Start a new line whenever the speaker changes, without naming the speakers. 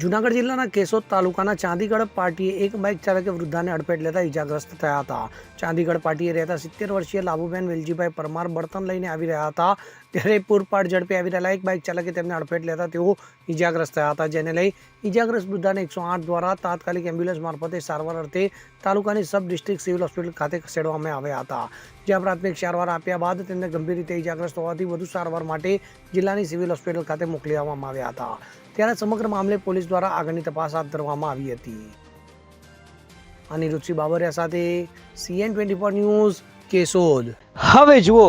જૂનાગઢ જિલ્લાના કેશોદ તાલુકાના ચાંદીગઢ પાર્ટીએ એક બાઇક ચાલકે વૃદ્ધાને અડફેટ લેતા ઇજાગ્રસ્ત થયા હતા. ચાંદીગઢ પાર્ટીએ રહેતા સિત્તેર વર્ષીય લાભુબેન વેલજીભાઈ પરમાર બળતણ લઈને આવી રહ્યા હતા. ત્યારે પૂરપાટ ઝડપે આવી રહેલા એક બાઇક ચાલકે તેમને અડફેટ લેતા તેઓ ઇજાગ્રસ્ત થયા હતા, જેને લઈ ઇજાગ્રસ્ત વૃદ્ધાને એકસો આઠ દ્વારા તાત્કાલિક એમ્બ્યુલન્સ મારફતે સારવાર અર્થે તાલુકાની સબ ડિસ્ટ્રિક્ટ સિવિલ હોસ્પિટલ ખાતે ખસેડવામાં આવ્યા હતા. જ્યાં પ્રાથમિક સારવાર આપ્યા બાદ તેમને ગંભીર રીતે ઇજાગ્રસ્ત હોવાથી વધુ સારવાર માટે જિલ્લાની સિવિલ હોસ્પિટલ ખાતે મોકલી આવવામાં આવ્યા હતા. ત્યારે સમગ્ર મામલે પોલીસ દ્વારા આગળની તપાસ હાથ ધરવામાં આવી હતી. અનિરુદ્ધસિંહ બાબરિયા સાથે CN twenty four news Keshod.
હવે જુઓ